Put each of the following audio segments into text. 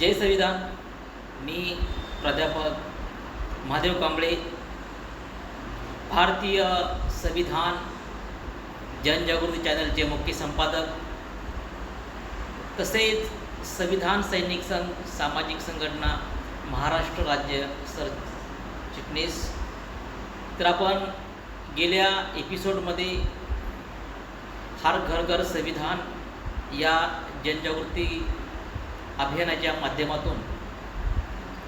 जय संविधान मी प्राध्यापक महादेव कांबळे. भारतीय संविधान जनजागृती चॅनलचे मुख्य संपादक. तसेच संविधान सैनिक संघ सामाजिक संघटना महाराष्ट्र राज्य सरचिटणीस तर आपण गेल्या एपिसोडमध्ये हर घर घर संविधान या जनजागृती अभियानाच्या माध्यमातून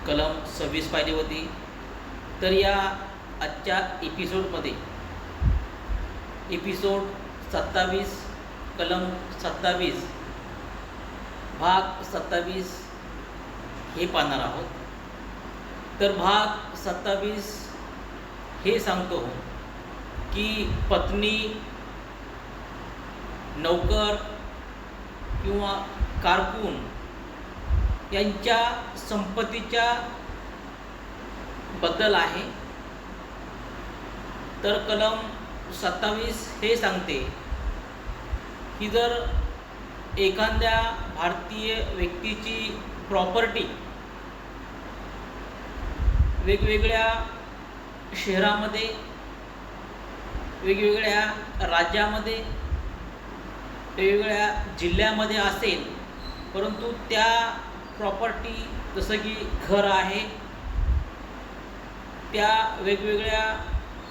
कलम सव्वीस पाहिली होती. तर या आजच्या एपिसोडमध्ये एपिसोड सत्तावीस कलम सत्तावीस भाग सत्तावीस हे पाहणार आहोत. तर भाग सत्तावीस हे सांगतो हो की पत्नी नौकर किंवा कारकून यांच्या संपत्तीच्या बद्दल आहे. तर कलम सत्तावीस हे सांगते की जर एखाद्या भारतीय व्यक्तीची प्रॉपर्टी वेगवेगळ्या शहरामध्ये वेगवेगळ्या राज्यामध्ये वेगवेगळ्या जिल्ह्यामध्ये असेल परंतु त्या प्रॉपर्टी जसं की घर आहे त्या वेगवेगळ्या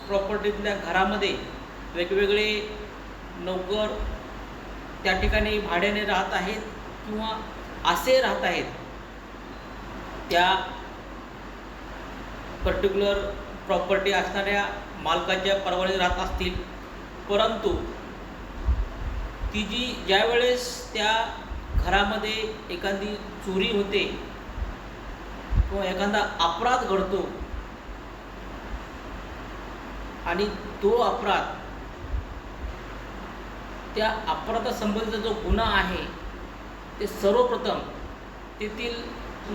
प्रॉपर्टीतल्या घरामध्ये वेगवेगळे नोकर त्या ठिकाणी भाड्याने राहत आहेत किंवा असे राहत आहेत त्या पर्टिक्युलर प्रॉपर्टी असणाऱ्या मालकाच्या परवाने राहत असतील. परंतु ती जी ज्यावेळेस त्या घरामध्ये एखादी चोरी होते किंवा एखादा अपराध घडतो आणि तो अपराध त्या अपराधासंबंधीचा जो गुन्हा आहे ते सर्वप्रथम तेथील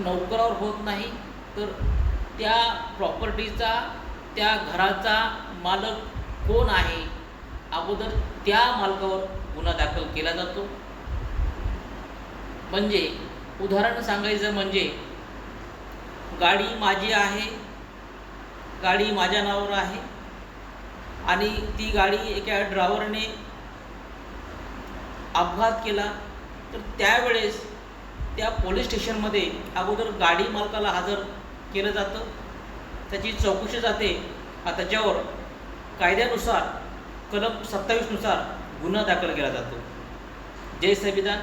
नोकरावर होत नाही तर त्या प्रॉपर्टीचा त्या घराचा मालक कोण आहे? अगोदर त्या मालकावर गुन्हा दाखल केला जातो. म्हणजे उदाहरण सांगायचं म्हणजे गाडी माझी आहे गाडी माझ्या नावावर आहे आणि ती गाडी एका ड्रायव्हरने अपघात केला तर त्यावेळेस त्या पोलीस स्टेशनमध्ये अगोदर गाडी मालकाला हजर केलं जातं. त्याची चौकशी जाते. त्याच्यावर कायद्यानुसार कलम सत्तावीसनुसार गुन्हा दाखल केला जातो. जय संविधान.